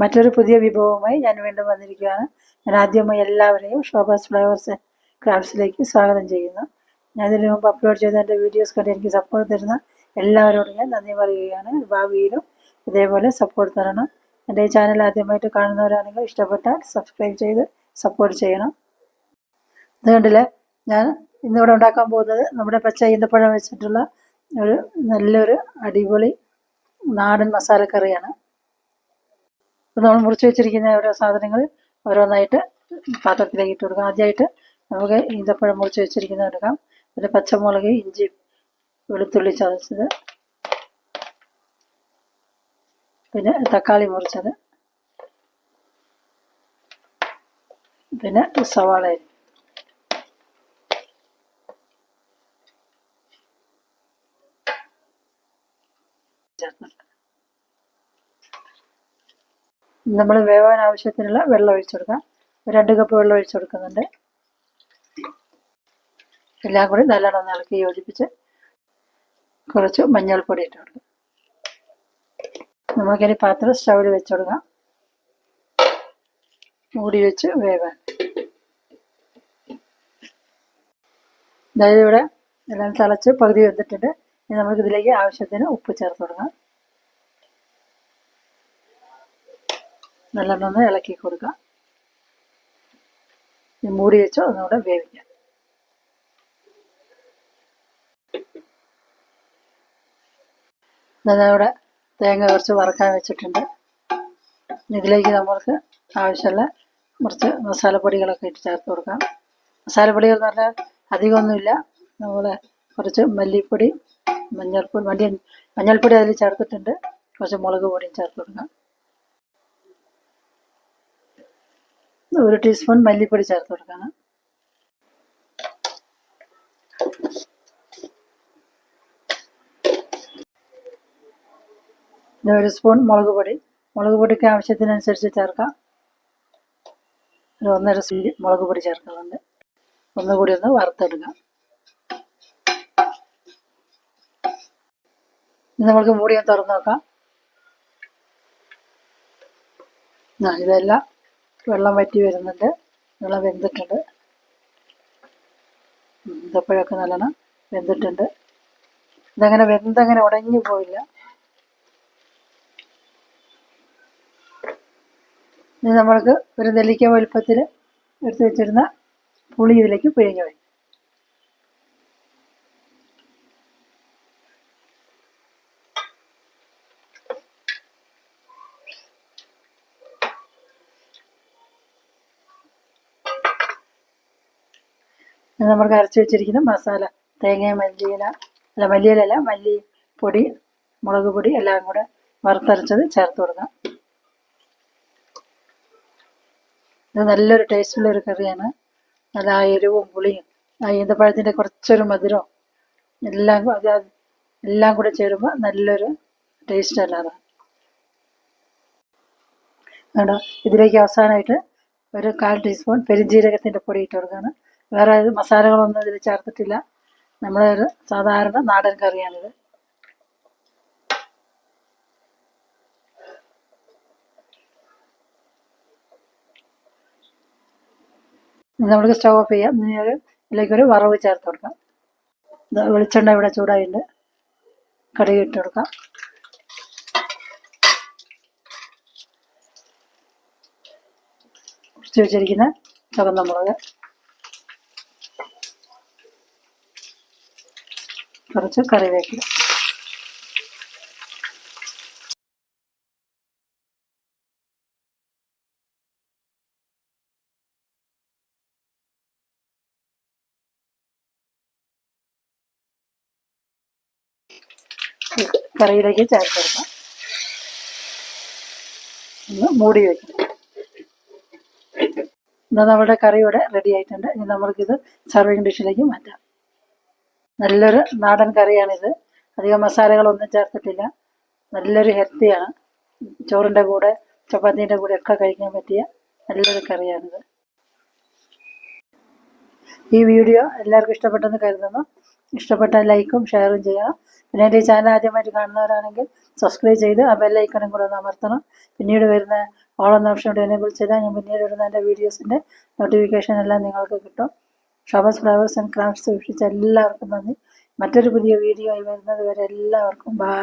മറ്റൊരു പുതിയ വിഭവവുമായി ഞാൻ വീണ്ടും വന്നിരിക്കുകയാണ്. ഞാൻ ആദ്യമായി എല്ലാവരെയും ഷോബാസ് ഫ്ലവേഴ്സ് ക്രാഫ്റ്റ്സിലേക്ക് സ്വാഗതം ചെയ്യുന്നു. ഞാൻ ഇതിനു മുമ്പ് അപ്ലോഡ് ചെയ്ത എന്റെ വീഡിയോസ് കണ്ട് എനിക്ക് സപ്പോർട്ട് തരുന്ന എല്ലാവരോടും ഞാൻ നന്ദി പറയുകയാണ്. ഭാവിയിലും ഇതേപോലെ സപ്പോർട്ട് തരണം. എന്റെ ഈ ചാനൽ ആദ്യമായിട്ട് കാണുന്നവരാണെങ്കിൽ ഇഷ്ടപ്പെട്ടാൽ സബ്സ്ക്രൈബ് ചെയ്ത് സപ്പോർട്ട് ചെയ്യണം. ഇത് കണ്ടില്ലേ? ഞാൻ ഇന്നിവിടെ ഉണ്ടാക്കാൻ പോകുന്നത് നമ്മുടെ പച്ച ഈന്തപ്പഴം വെച്ചിട്ടുള്ള ഒരു നല്ലൊരു അടിപൊളി നാടൻ മസാലക്കറിയാണ്. നമ്മൾ മുറിച്ച് വെച്ചിരിക്കുന്ന ഓരോ സാധനങ്ങൾ ഓരോന്നായിട്ട് പാത്രത്തിലേക്ക് ഇട്ട് കൊടുക്കാം. ആദ്യമായിട്ട് നമുക്ക് ഈന്തപ്പഴം മുറിച്ച് വെച്ചിരിക്കുന്ന എടുക്കാം. പിന്നെ പച്ചമുളക് ഇഞ്ചി വെളുത്തുള്ളി ചതച്ചത്. പിന്നെ തക്കാളി മുറിച്ചത്. പിന്നെ സവാള അരി ചേർത്ത് നമ്മൾ വേവാൻ ആവശ്യത്തിനുള്ള വെള്ളം ഒഴിച്ചു കൊടുക്കാം. രണ്ട് കപ്പ് വെള്ളം ഒഴിച്ചു കൊടുക്കുന്നുണ്ട്. എല്ലാം കൂടി നല്ലോണം ഇളക്കി യോജിപ്പിച്ച് കുറച്ച് മഞ്ഞൾപ്പൊടി ഇട്ട് കൊടുക്കാം. നമുക്കിനി പാത്രം സ്റ്റൗവിൽ വെച്ച് കൊടുക്കാം. മൂടി വെച്ച് വേവാൻ. അതായത് ഇവിടെ എല്ലാം തിളച്ച് പകുതി വെന്തിട്ടുണ്ട്. ഇനി നമുക്കിതിലേക്ക് ആവശ്യത്തിന് ഉപ്പ് ചേർത്ത് കൊടുക്കാം. നല്ലോണം ഒന്ന് ഇളക്കി കൊടുക്കാം ഇനി മൂടി വെച്ചോ ഒന്നുകൂടെ വേവിക്കാം. ഇവിടെ തേങ്ങ കുറച്ച് വറക്കാൻ വെച്ചിട്ടുണ്ട്. ഇതിലേക്ക് നമ്മൾക്ക് ആവശ്യമുള്ള കുറച്ച് മസാലപ്പൊടികളൊക്കെ ഇട്ട് ചേർത്ത് കൊടുക്കാം. മസാലപ്പൊടികൾ എന്ന് പറഞ്ഞാൽ അധികമൊന്നുമില്ല. നമ്മൾ കുറച്ച് മല്ലിപ്പൊടി മഞ്ഞൾപ്പൊടി മല്ലി മഞ്ഞൾപ്പൊടി അതിൽ ചേർത്തിട്ടുണ്ട്. കുറച്ച് മുളക് പൊടിയും ചേർത്ത് കൊടുക്കാം. ഒരു ടീസ്പൂൺ മല്ലിപ്പൊടി ചേർത്ത് കൊടുക്കണം. ഒരു സ്പൂൺ മുളക് പൊടി. മുളക് പൊടിക്ക് ആവശ്യത്തിനനുസരിച്ച് ചേർക്കാം. ഒരു ഒന്നര സ്പൂൺ മുളക് പൊടി ചേർക്കുന്നുണ്ട്. ഒന്നുകൂടി ഒന്ന് വറുത്തെടുക്കാം. നമ്മൾക്ക് മൂടി തുറന്നു നോക്കാം. ഇതെല്ലാം വെള്ളം വറ്റി വരുന്നുണ്ട്. വെള്ളം വെന്തിട്ടുണ്ട്. ഇതപ്പോഴൊക്കെ നല്ലോണം വെന്തിട്ടുണ്ട്. ഇതങ്ങനെ വെന്തങ്ങനെ ഉടഞ്ഞു പോയില്ല. ഇനി നമ്മൾക്ക് ഒരു നെല്ലിക്ക വലുപ്പത്തിൽ എടുത്ത് വെച്ചിരുന്ന പുളി ഇതിലേക്ക് പിഴിഞ്ഞു വയ്ക്കും നമ്മൾ അരച്ച് വെച്ചിരിക്കുന്ന മസാല തേങ്ങ മല്ലിയില അല്ല മല്ലിയിലല്ല മല്ലി പൊടി മുളക് പൊടി എല്ലാം കൂടെ വറുത്തരച്ചത് ചേർത്ത് കൊടുക്കാം. ഇത് നല്ലൊരു ടേസ്റ്റുള്ള ഒരു കറിയാണ്. നല്ല ആ എരിവും പുളിയും ആ ഈന്തപ്പഴത്തിന്റെ കുറച്ചൊരു മധുരവും എല്ലാം അത് എല്ലാം കൂടെ ചേരുമ്പോൾ നല്ലൊരു ടേസ്റ്റ് അല്ലാതെ. ഇതിലേക്ക് അവസാനമായിട്ട് ഒരു കാൽ ടീസ്പൂൺ പെരുംജീരകത്തിന്റെ പൊടി ഇട്ട് കൊടുക്കുകയാണ്. വേറെ മസാലകളൊന്നും ഇതിൽ ചേർത്തിട്ടില്ല. നമ്മളൊരു സാധാരണ നാടൻ കറിയാണിത്. നമുക്ക് സ്റ്റവ് ഓഫ് ചെയ്യാം. ഇനി ഒരു ഇതിലേക്കൊരു വറവ് ചേർത്ത് കൊടുക്കാം. വെളിച്ചെണ്ണ ഇവിടെ ചൂടായിട്ടുണ്ട്. കടുക് ഇട്ട് കൊടുക്കാം. കുറച്ച് വെച്ചിരിക്കുന്ന ചുവന്ന മുളക്. കുറച്ച് കറിവേപ്പില. കറിയിലേക്ക് ചേർത്ത് കൊടുക്കാം ഒന്ന് മൂടി വയ്ക്കണം എന്നാൽ നമ്മുടെ കറി ഇവിടെ റെഡി ആയിട്ടുണ്ട്. ഇനി നമ്മൾക്കിത് സർവിങ് ഡിഷിലേക്ക് മാറ്റാം. നല്ലൊരു നാടൻ കറിയാണിത്. അധികം മസാലകളൊന്നും ചേർത്തിട്ടില്ല. നല്ലൊരു ഹെൽത്തിയാണ്. ചോറിന്റെ കൂടെ ചപ്പാത്തിന്റെ കൂടെ ഒക്കെ കഴിക്കാൻ പറ്റിയ നല്ലൊരു കറിയാണിത്. ഈ വീഡിയോ എല്ലാവർക്കും ഇഷ്ടപ്പെട്ടെന്ന് കരുതുന്നു. ഇഷ്ടപ്പെട്ട ലൈക്കും ഷെയറും ചെയ്യണം പിന്നെ എന്റെ ഈ ചാനൽ ആദ്യമായിട്ട് കാണുന്നവരാണെങ്കിൽ സബ്സ്ക്രൈബ് ചെയ്ത് ആ ബെല്ലൈക്കണും കൂടെ ഒന്ന് അമർത്തണം. പിന്നീട് വരുന്ന ഓളം നിമിഷം ഓപ്ഷൻ എനേബിൾ ചെയ്താൽ ഞാൻ പിന്നീട് വരുന്ന എന്റെ വീഡിയോസിന്റെ നോട്ടിഫിക്കേഷൻ എല്ലാം നിങ്ങൾക്ക് കിട്ടും. ഷോബാസ് ഫ്ലവേഴ്സ് ആൻഡ് ക്രാഫ്റ്റ്സ് വീക്ഷിച്ച എല്ലാവർക്കും നന്ദി. മറ്റൊരു പുതിയ വീഡിയോ ആയി വരുന്നത് വരെ എല്ലാവർക്കും ബൈ.